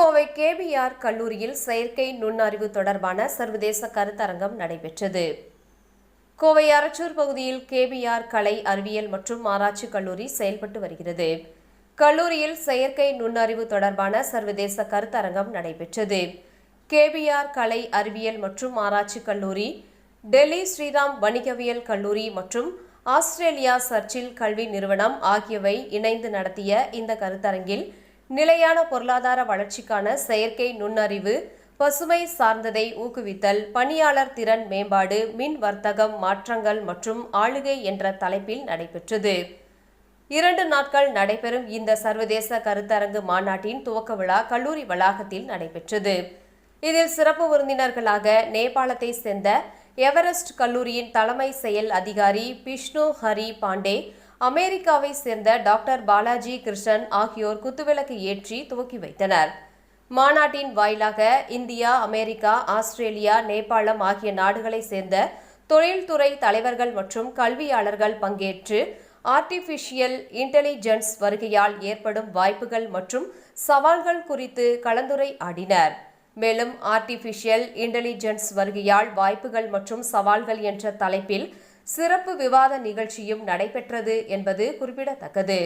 Kovai KPR கல்லூரியில் செயற்கை நுண்ணறிவு தொடர்பான சர்வதேச கருத்தரங்கம் நடைபெற்றது. கோவை அரச்சூர் பகுதியில் கேபிஆர் கலை அறிவியல் மற்றும் ஆராய்ச்சி கல்லூரி செயல்பட்டு வருகிறது. கல்லூரியில் செயற்கை நுண்ணறிவு தொடர்பான சர்வதேச கருத்தரங்கம் நடைபெற்றது. கேபிஆர் கலை அறிவியல் மற்றும் ஆராய்ச்சி கல்லூரி டெல்லி ஸ்ரீராம் வணிகவியல் கல்லூரி மற்றும் ஆஸ்திரேலியா சர்ச்சில் கல்வி நிறுவனம் ஆகியவை இணைந்து நடத்திய இந்த கருத்தரங்கில் நிலையான பொருளாதார வளர்ச்சிக்கான செயற்கை நுண்ணறிவு பசுமை சார்ந்ததை ஊக்குவித்தல் பணியாளர் திறன் மேம்பாடு மின் வர்த்தகம் மாற்றங்கள் மற்றும் ஆளுகை என்ற தலைப்பில் நடைபெற்றது. இரண்டு நாட்கள் நடைபெறும் இந்த சர்வதேச கருத்தரங்கு மாநாட்டின் துவக்க விழா கல்லூரி வளாகத்தில் நடைபெற்றது. இதில் சிறப்பு விருந்தினர்களாக நேபாளத்தை சேர்ந்த எவரெஸ்ட் கல்லூரியின் தலைமை செயல் அதிகாரி பிஷ்ணு ஹரி பாண்டே அமெரிக்காவை சேர்ந்த டாக்டர் பாலாஜி கிருஷ்ணன் ஆகியோர் குத்துவிளக்கு ஏற்றி துவக்கி வைத்தனர். மாநாட்டின் வாயிலாக இந்தியா அமெரிக்கா ஆஸ்திரேலியா நேபாளம் ஆகிய நாடுகளைச் சேர்ந்த தொழில்துறை தலைவர்கள் மற்றும் கல்வியாளர்கள் பங்கேற்று ஆர்டிஃபிஷியல் இன்டெலிஜென்ஸ் வருகையால் ஏற்படும் வாய்ப்புகள் மற்றும் சவால்கள் குறித்து கலந்துரையாடினர். மேலும் ஆர்டிஃபிஷியல் இன்டெலிஜென்ஸ் வருகையால் வாய்ப்புகள் மற்றும் சவால்கள் என்ற தலைப்பில் சிறப்பு விவாத நிகழ்ச்சியும் நடைபெற்றது என்பது குறிப்பிடத்தக்கது.